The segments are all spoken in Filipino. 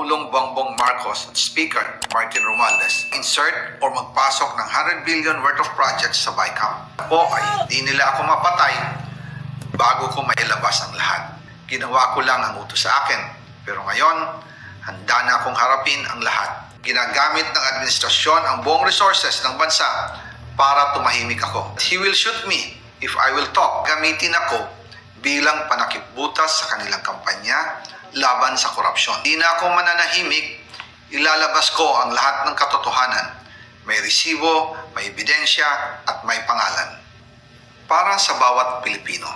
Pangulong Bongbong Marcos at Speaker Martin Romualdez insert or magpasok ng 100 billion worth of projects sa BICAM. Po ay hindi nila ako mapatay bago ko mailabas ang lahat. Ginawa ko lang ang utos sa akin. Pero ngayon, handa na akong harapin ang lahat. Ginagamit ng administrasyon ang buong resources ng bansa para tumahimik ako. He will shoot me if I will talk. Gamitin ako bilang panakipbutas sa kanilang kampanya laban sa korupsyon. Di na ako mananahimik, ilalabas ko ang lahat ng katotohanan. May resibo, may ebidensya, at may pangalan. Para sa bawat Pilipino,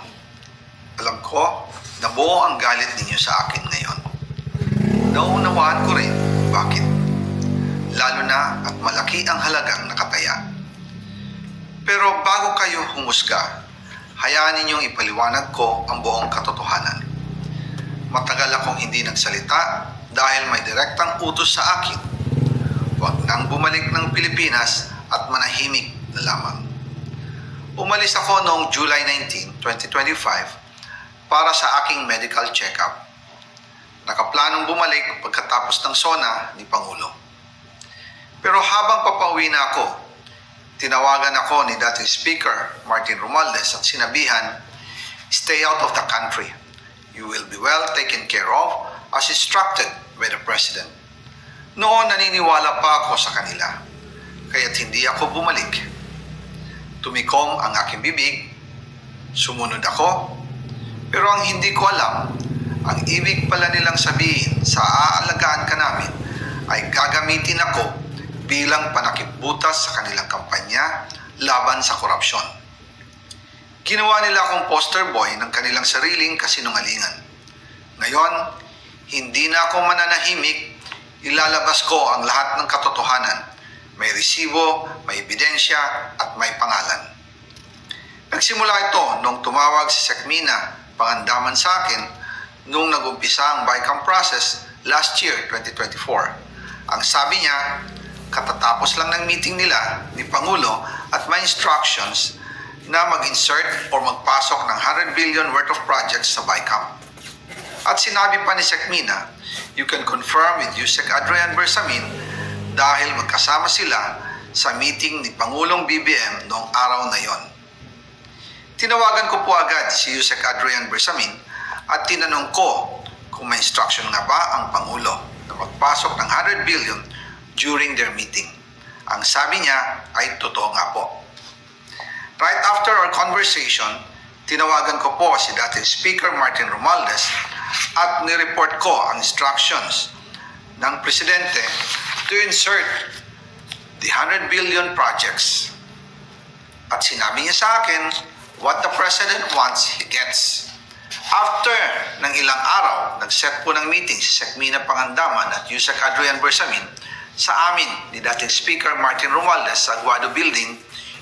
alam ko na buo ang galit ninyo sa akin ngayon. Naunawaan ko rin bakit. Lalo na at malaki ang halagang nakataya. Pero bago kayo humusga, hayaan ninyong ipaliwanag ko ang buong katotohanan. Matagal akong hindi nagsalita dahil may direktang utos sa akin. Huwag nang bumalik ng Pilipinas at manahimik na lamang. Umalis ako noong July 19, 2025 para sa aking medical check-up. Nakaplanong bumalik pagkatapos ng SONA ni Pangulo. Pero habang papauwi na ako, tinawagan ako ni dating Speaker Martin Romualdez at sinabihan, stay out of the country. You will be well taken care of as instructed by the President. Noon naniniwala pa ako sa kanila, kaya't hindi ako bumalik. Tumikom ang aking bibig, sumunod ako, pero ang hindi ko alam, ang ibig pala nilang sabihin sa aalagaan ka namin ay gagamitin ako bilang panakipbutas sa kanilang kampanya laban sa korupsyon. Ginawa nila akong poster boy ng kanilang sariling kasinungalingan. Ngayon, hindi na ako mananahimik, ilalabas ko ang lahat ng katotohanan. May resibo, may ebidensya, at may pangalan. Nagsimula ito nung tumawag si Sekmina pangandaman sa akin nung nagumpisa ang BICAM process last year, 2024. Ang sabi niya, katatapos lang ng meeting nila ni Pangulo at may instructions na mag-insert or magpasok ng 100 billion worth of projects sa BICAM. At sinabi pa ni Sekmina, you can confirm with Yusek Adrian Bersamin dahil magkasama sila sa meeting ni Pangulong BBM noong araw na yon. Tinawagan ko po agad si Yusek Adrian Bersamin at tinanong ko kung may instruction nga ba ang Pangulo na magpasok ng 100 billion during their meeting. Ang sabi niya ay totoo nga po. Right after our conversation, tinawagan ko po si dating Speaker Martin Romualdez at nireport ko ang instructions ng Presidente to insert the 100 billion projects. At sinabi niya sa akin, what the President wants, he gets. After ng ilang araw, nag-set po ng meeting si Sekmina Pangandaman at Yusek Adrian Bersamin sa amin ni dating Speaker Martin Romualdez sa Aguado Building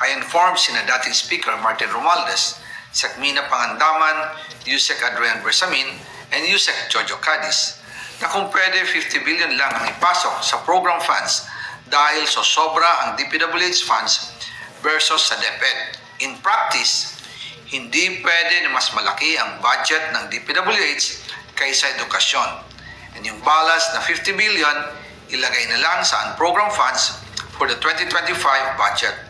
I informed sina dating Speaker Martin Romualdez, Sekmina Pangandaman, Yusek Adrian Bersamin, and Yusek Jojo Cadiz na kung pwede 50 billion lang ang ipasok sa program funds dahil so sobra ang DPWH funds versus sa DepEd. In practice, hindi pwede na mas malaki ang budget ng DPWH kaysa edukasyon. And yung balance na 50 billion, ilagay na lang sa unprogram funds for the 2025 budget.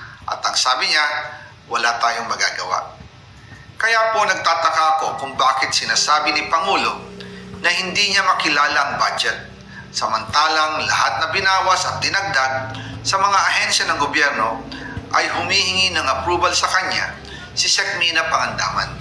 At ang sabi niya, wala tayong magagawa. Kaya po nagtataka ako kung bakit sinasabi ni Pangulo na hindi niya makilala ang budget. Samantalang lahat na binawas at dinagdag sa mga ahensya ng gobyerno ay humihingi ng approval sa kanya si Sekmina Pangandaman.